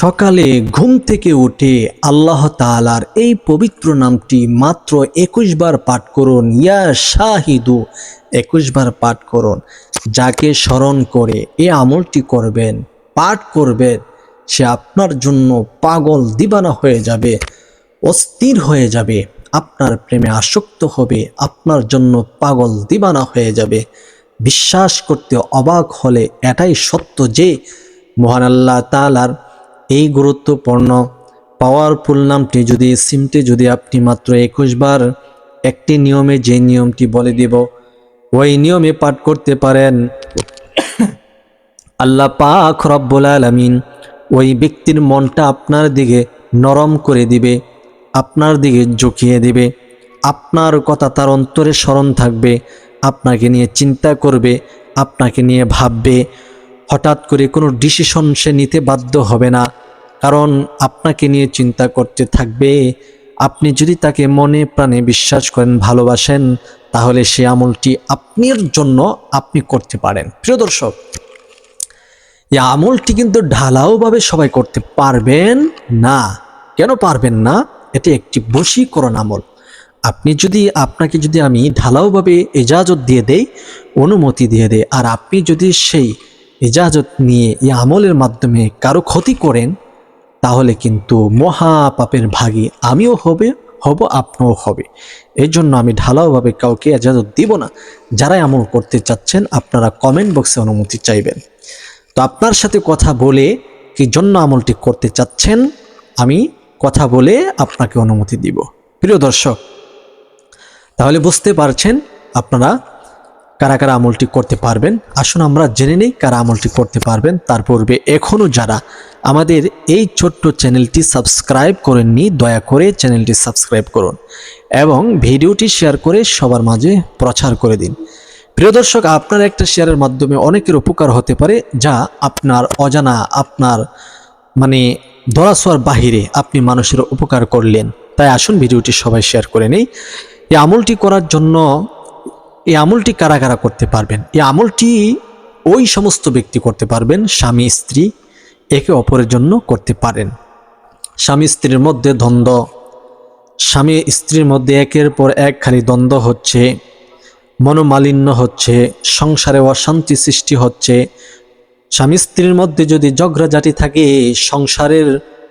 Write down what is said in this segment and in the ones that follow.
সকালে ঘুম থেকে উঠে আল্লাহ তাআলার এই পবিত্র নামটি মাত্র একুশ বার পাঠ করুন। ইয়া শাহিদু, একুশ বার পাঠ করুন। যাকে স্মরণ করে এ আমলটি করবেন, পাঠ করবেন, সে আপনার জন্য পাগল দিবানা হয়ে যাবে, অস্থির হয়ে যাবে, আপনার প্রেমে আসক্ত হবে, আপনার জন্য পাগল দিবানা হয়ে যাবে। বিশ্বাস করতে অবাক হলে এটাই সত্য যে মহান আল্লাহ তালার এই গুরুত্বপূর্ণ পাওয়ারফুল নামটি যদি, সিমটি যদি আপনি মাত্র একুশ বার একটি নিয়মে যে নিয়মটি বলে দিব, ওই নিয়মে পাঠ করতে পারেন, আল্লাহ পাক রব্বুল আলামিন ওই ব্যক্তির মনটা আপনার দিকে নরম করে দিবে, আপনার দিকে ঝুঁকিয়ে দিবে, আপনার কথা তার অন্তরে স্মরণ থাকবে, আপনাকে নিয়ে চিন্তা করবে, আপনাকে নিয়ে ভাববে হঠাৎ করে কোনো ডিসিশন সে নিতে বাধ্য হবে না। কারণ আপনাকে নিয়ে চিন্তা করতে থাকবে। আপনি যদি তাকে মনে প্রাণে বিশ্বাস করেন, ভালোবাসেন, তাহলে সে আমলটি আপনার জন্য আপনি করতে পারেন। প্রিয় দর্শক, এই আমলটি কিন্তু ঢালাওভাবে সবাই করতে পারবেন না। কেন পারবেন না? এটি একটি বশীকরণ আমল। আপনি যদি, আপনাকে যদি আমি ঢালাওভাবে এজাজত দিয়ে দেই, অনুমতি দিয়ে দেই, আর আপনি যদি সেই এজাজত নিয়ে এই আমলের মাধ্যমে কারও ক্ষতি করেন, তাহলে কিন্তু মহা পাপের ভাগী আমিও হবে, হব আপনিও হবে। এই জন্য আমি ঢালাওভাবে কাউকে এজাজত দিব না। যারাই আমল করতে চাচ্ছেন, আপনারা কমেন্ট বক্সে অনুমতি চাইবেন। তো আপনার সাথে কথা বলে কি জন্য আমলটি করতে চাচ্ছেন, আমি কথা বলে আপনাকে অনুমতি দিব। প্রিয় দর্শক, তাহলে বুঝতে পারছেন আপনারা কারা কারা আমলটি করতে পারবেন? আসুন আমরা জেনে নেই কারা আমলটি করতে পারবেন। তার পূর্বে এখনও যারা আমাদের এই ছোট্ট চ্যানেলটি সাবস্ক্রাইব করেননি, দয়া করে চ্যানেলটি সাবস্ক্রাইব করুন এবং ভিডিওটি শেয়ার করে সবার মাঝে প্রচার করে দিন। প্রিয় দর্শক, আপনার একটা শেয়ারের মাধ্যমে অনেকের উপকার হতে পারে যা আপনার অজানা, আপনার মানে ধরাছোয়ার বাহিরে আপনি মানুষের উপকার করলেন। তাই আসুন ভিডিওটি সবাই শেয়ার করে নেই। এই আমলটি করার জন্য এই আমলটি কারা কারা করতে পারবেন? এই আমলটি ওই সমস্ত ব্যক্তি করতে পারবেন, স্বামী, স্ত্রী একে অপরের জন্য করতে পারেন। স্বামী, স্ত্রীর মধ্যে দ্বন্দ্ব, স্বামী, স্ত্রীর মধ্যে একের পর এক খালি দ্বন্দ্ব হচ্ছে, মনোমালিন্য হচ্ছে, সংসারে অশান্তি সৃষ্টি হচ্ছে। স্বামী, স্ত্রীর মধ্যে যদি ঝগড়াঝাটি থাকে, সংসারের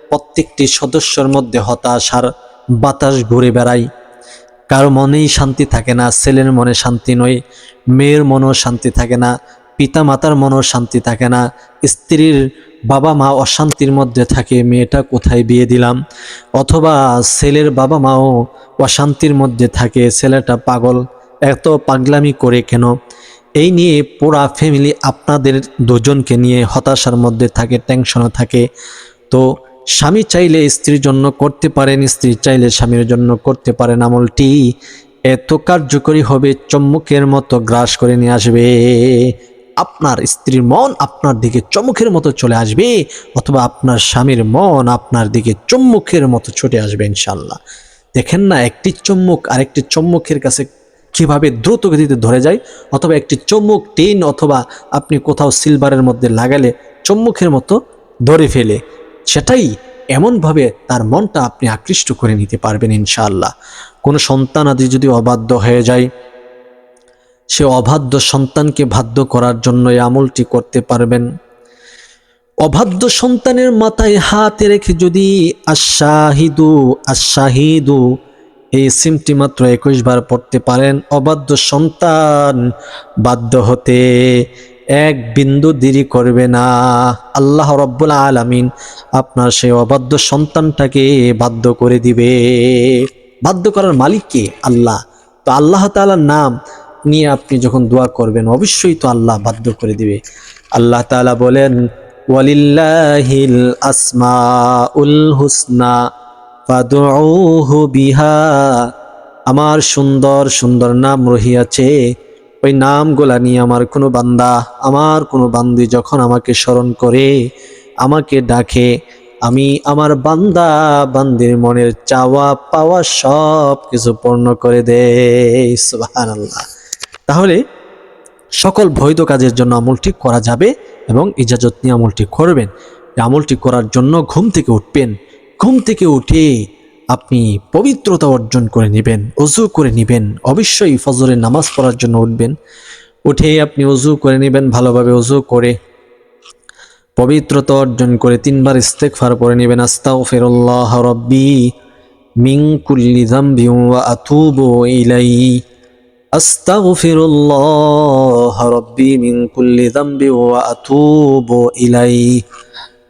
প্রত্যেকটি সদস্যর মধ্যে হতাশার বাতাস ঘুরে বেড়ায়। কারও মনেই শান্তি থাকে না, ছেলের মনে শান্তি নয়, মেয়ের মনেও শান্তি থাকে না পিতা মাতার মনেও শান্তি থাকে না, স্ত্রীর বাবা মা অশান্তির মধ্যে থাকে, মেয়েটা কোথায় বিয়ে দিলাম? অথবা ছেলের বাবা মাও অশান্তির মধ্যে থাকে, ছেলেটা পাগল, এত পাগলামি করে কেন? এই নিয়ে পুরা ফ্যামিলি আপনাদের দুজনকে নিয়ে হতাশার মধ্যে থাকে টেনশনও থাকে। তো স্বামী চাইলে স্ত্রীর জন্য করতে পারেন, স্ত্রী চাইলে স্বামীর জন্য করতে পারেন। আমলটি এত কার্যকরী হবে চম্মুকের মতো গ্রাস করে নিয়ে আসবে। আপনার স্ত্রীর মন আপনার দিকে চমুখের মতো চলে আসবে, অথবা আপনার স্বামীর মন আপনার দিকে চম্মুখের মতো ছুটে আসবে ইনশাল্লাহ দেখেন না, একটি চম্মুক আরেকটি চম্মুকের কাছে কীভাবে দ্রুত গতিতে ধরে যায়, অথবা একটি চম্মুক টিন অথবা আপনি কোথাও সিলভারের মধ্যে লাগালে চম্মুখের মতো ধরে ফেলে। সেটাই এমনভাবে তার মনটা আপনি আকৃষ্ট করে নিতে পারবেন ইনশাআল্লাহ। কোনো সন্তান আদি যদি অবাধ্য হয়ে যায়, সে অবাধ্য সন্তানকে বাধ্য করার জন্য এই আমলটি করতে পারবেন। অবাধ্য সন্তানের মাথায় হাতে রেখে যদি আশাহিদু আশাহিদু এই সিমটি মাত্র একুশ বার পড়তে পারেন, অবাধ্য সন্তান বাধ্য হতে এক বিন্দু দেরি করবে না। আল্লাহ রব্বুল আলামিন আপনার সেই অবাধ্য সন্তানটাকে বাধ্য করে দিবে। বাধ্য করার মালিক কে? আল্লাহ। তো আল্লাহ তাআলার নাম নিয়ে আপনি যখন দোয়া করবেন, অবশ্যই তো আল্লাহ বাধ্য করে দিবে। আল্লাহ তাআলা বলেন, ওয়ালিল্লাহিল আসমাউল হুসনা, ফাদউহু বিহা। আমার সুন্দর সুন্দর নাম রহিয়াছে। ওই নামগুলা নিয়ে আমার কোনো বান্দা, আমার কোনো বান্দি যখন আমাকে স্মরণ করে, আমাকে ডাকে, আমি আমার বান্দা বান্দির মনের চাওয়া পাওয়া সব কিছু পূর্ণ করে দেই সুবহানাল্লাহ। তাহলে সকল বৈধ কাজের জন্য আমলটি করা যাবে এবং ইজাজত নিয়ে আমলটি করবেন। আমলটি করার জন্য ঘুম থেকে উঠবেন। ঘুম থেকে উঠে আপনি পবিত্রতা অর্জন করে নেবেন, অজু করে নেবেন, অবশ্যই ফজরের নামাজ পড়ার জন্য উঠবেন। উঠে আপনি অজু করে নেবেন, ভালোভাবে অজু করে পবিত্রতা অর্জন করে তিনবার ইস্তেকফার করে নেবেন। আস্তাগফিরুল্লাহ রব্বি মিন কুল্লি ওয়া আতুবু ইলাইহি। আস্তাগফিরুল্লাহ রব্বি যামবি ওয়া আতুবু ইলাইহি।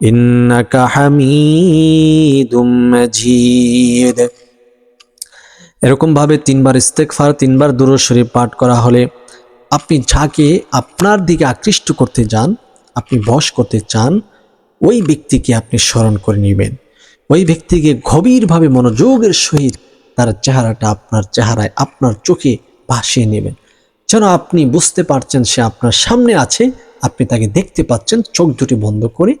إنك حميد مجيد এরকম ভাবে তিনবার ইস্তেকফার তিনবার দুরূদ শরীফ পাঠ করা হলে আপনি যাকে আপনার দিকে আকৃষ্ট করতে যান আপনি বশ করতে চান ওই ব্যক্তিকে আপনি স্মরণ করে নেবেন ওই ব্যক্তিকে গভীরভাবে মনোযোগের সহিত তার চেহারাটা আপনার চেহারায় আপনার চোখে ভাসিয়ে নেবেন যেন আপনি বুঝতে পারছেন সে আপনার সামনে আছে আপনি তাকে দেখতে পাচ্ছেন চোখ দুটি বন্ধ করে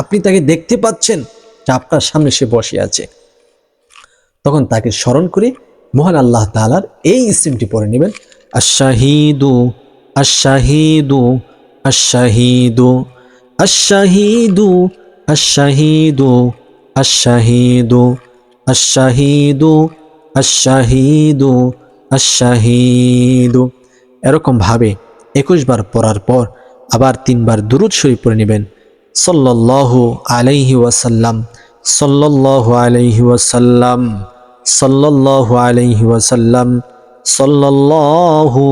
আপনি তাকে দেখতে পাচ্ছেন যে আপনার সামনে সে বসে আছে। তখন তাকে স্মরণ করে, মহান আল্লাহ তালার এই ইসিমটি পড়ে নেবেন। আশাহিদু আশাহিদু আশাহিদু আশাহিদু আশাহিদু আশাহিদু আশাহিদু আশাহিদু আশাহিদু এরকম ভাবে একুশ বার পড়ার পর আবার তিনবার দুরুদ শরীফ পড়ে নেবেন। সাল্লাল্লাহু আলাইহি ওয়াসাল্লাম, সাল্লাল্লাহু আলাইহি ওয়াসাল্লাম, সাল্লাল্লাহু আলাইহি ওয়াসাল্লাম, সাল্লাল্লাহু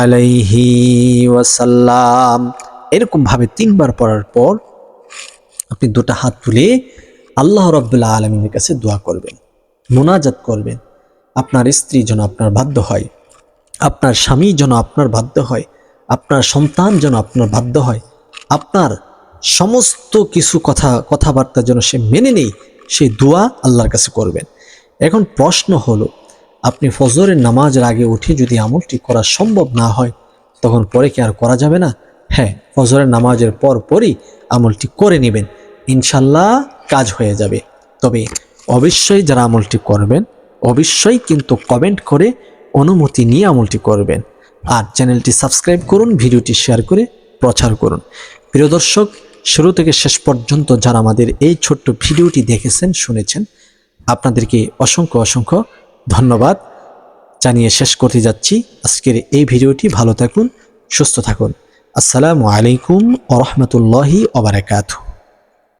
আলাইহি ওয়াসাল্লাম। এরকম ভাবে তিনবার পড়ার পর আপনি দুটো হাত তুলে আল্লাহ রব্বুল্লাহ আলমিনের কাছে দোয়া করবেন, মোনাজাত করবেন। আপনার স্ত্রী যেন আপনার বাধ্য হয়, আপনার স্বামী যেন আপনার বাধ্য হয়, আপনার সন্তান যেন আপনার বাধ্য হয়, আপনার সমস্ত কিছু কথা কথাবার্তা যেন সে মেনে নেই সেই দোয়া আল্লাহর কাছে করবেন। এখন প্রশ্ন হলো, আপনি ফজরের নামাজের আগে উঠে যদি আমলটি করা সম্ভব না হয়, তখন পরে কি আর করা যাবে না? হ্যাঁ ফজরের নামাজের পর পরই আমলটি করে নেবেন। ইনশাল্লাহ কাজ হয়ে যাবে। তবে অবশ্যই যারা আমলটি করবেন, অবশ্যই কিন্তু কমেন্ট করে অনুমতি নিয়ে আমলটি করবেন। আর চ্যানেলটি সাবস্ক্রাইব করুন, ভিডিওটি শেয়ার করে প্রচার করুন। প্রিয় দর্শক শুরু থেকে শেষ পর্যন্ত যারা আমাদের এই ছোট্ট ভিডিওটি দেখেছেন, শুনেছেন, আপনাদেরকে অসংখ্য অসংখ্য ধন্যবাদ। জানিয়ে শেষ করতে যাচ্ছি। আজকের এই ভিডিওটি ভালো থাকুন, সুস্থ থাকুন। আসসালামু আলাইকুম ওরহমতুল্লাহি ওবরাকাতু